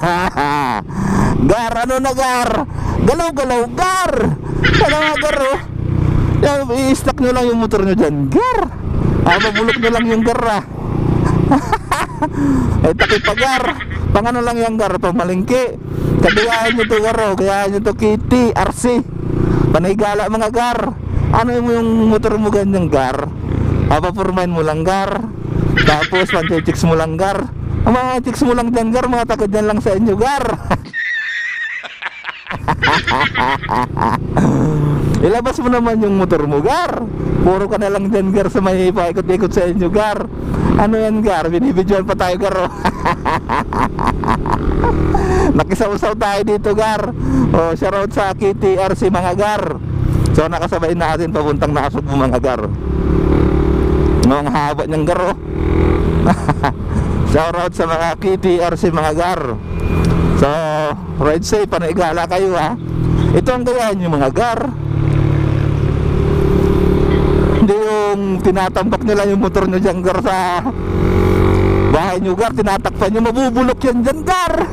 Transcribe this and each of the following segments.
gar, ano na gar? Galaw-galaw, gar! Ano nga gar, oh? I-stack nyo lang yung motor nyo dyan, gar! Ah, mabulok nyo lang yung gar, ah. eh, takip pa, gar. Pang ano lang yung gar, pamalingki. Kadayahan nyo to, gar, oh. Kaya nyo to, Kitty, RC. Panigala, mga gar. Ano yung, yung motor mo ganyang, gar? Papapurmain mo lang, gar. Tapos, panti-chicks mo lang, gar. Ang mga chicks mo lang dyan, gar, mga taga dyan lang sa inyo, gar. Ilabas mo naman yung motor mo, Gar. Puro ka na lang dyan, Gar, sa may paikot-ikot sa inyo, Gar. Ano yan, Gar? Binibidyoan pa tayo, Gar. oh. Nakisaw-saw tayo dito, Gar. O, shoutout sa KTRC, mga Gar. So, nakasabay natin papuntang nakasog mga Gar. Mga haba niyang Gar, oh. Shoutout sa mga KTRC, mga Gar. So, ride safe, panigala kayo, ha. Ito ang gayahin yung mga Gar. Hindi yung tinatambak nila yung motor nyo dyan, Gar, sa bahay nyo, Gar. Tinatakpan nyo, mabubulok yan dyan, Gar.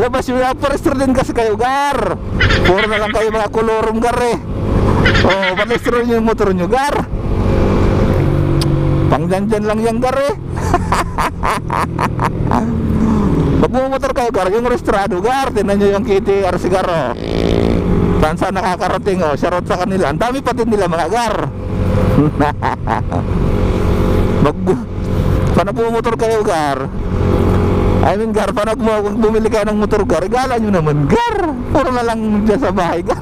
Labas yung aparester din kasi kayo, Gar. Puro na lang kayo mga kolorong, Gar, eh. Oh, palestro yung motor nyo, Gar. Pang dyan lang yung Gar, eh. Pag bumotor kayo, Gar, yung restrado, Gar, tinan nyo yung KTR sigaro. Saan saan nakakarating, oh, shoutout sa kanila. Ang dami pati nila, mga Gar. Mag, pag bumotor kayo, Gar, I mean, Gar, pag bumili kayo ng motor, Gar, regala nyo naman, Gar. Puro na lang dyan sa bahay, Gar.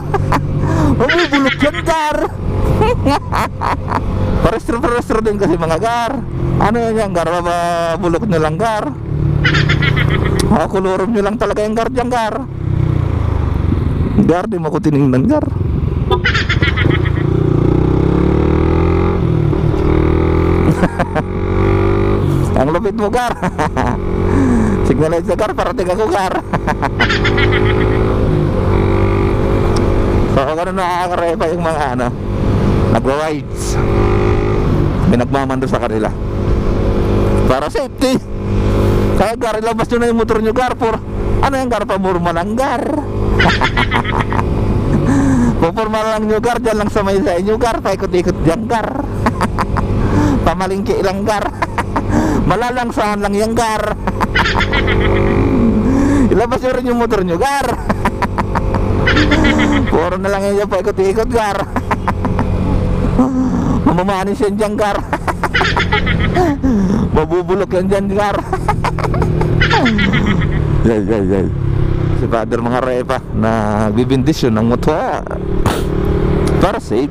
Mabubulok yan, Gar. Parestro-parestro din kasi mga Gar. Ano yan yan, Gar? Mabulok nyo lang, Gar. Ah, kulurom nyo lang talaga yung Gar dyan, Gar. Gar, di mo ko tinignan, Gar. Ang lupit mo, Gar. Signalize na, Gar. Parating ako, Gar. so, ganun nakakarepa yung mga ano, nagwa-rides. May nagmamando sa kanila. Para safety. Kaya, Gar, ilabas nyo na yung motor nyo, Gar. For, ano yung Gar? Pamurma lang, Gar. Pupurma lang nyo, Gar. Diyan lang sa may sa inyo, Gar. Paikot-ikot dyan, Gar. Pamalingki lang, Gar. Malalangsahan lang yung Gar. Ilabas nyo rin yung motor nyo, Gar. Puro na lang yun yung paikot-ikot, Gar. Mamamanis yan dyan, Gar. Mabubulok yan dyan, Gar. yay, yay, yay. Si Father mga repa na bibindisyon ng motor. Para safe.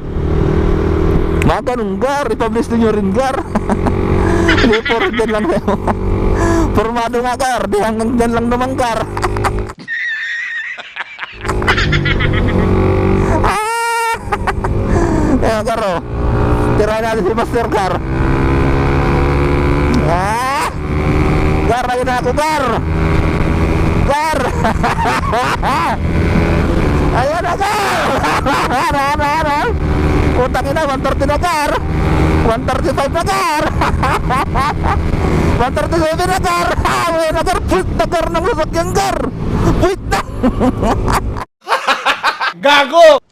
Mga ganun, Gar. I-publish nyo rin, Gar. Hindi, puro dyan lang kayo. Formado nga, Gar. Di hanggang dyan lang naman, Gar. Ah! Oh. Tirahin natin si Master Gar. Ah! Gar, ayun ako, Gar. Gar! Ayun na, Gar! Ano, ano, ano? Utang ina, 130 na, Gar. 135 na, Gar. 137 na, Gar. Ayun na, Gar. Puwit na, Gar, ng sasakyan, Gar. Puwit na. Gago!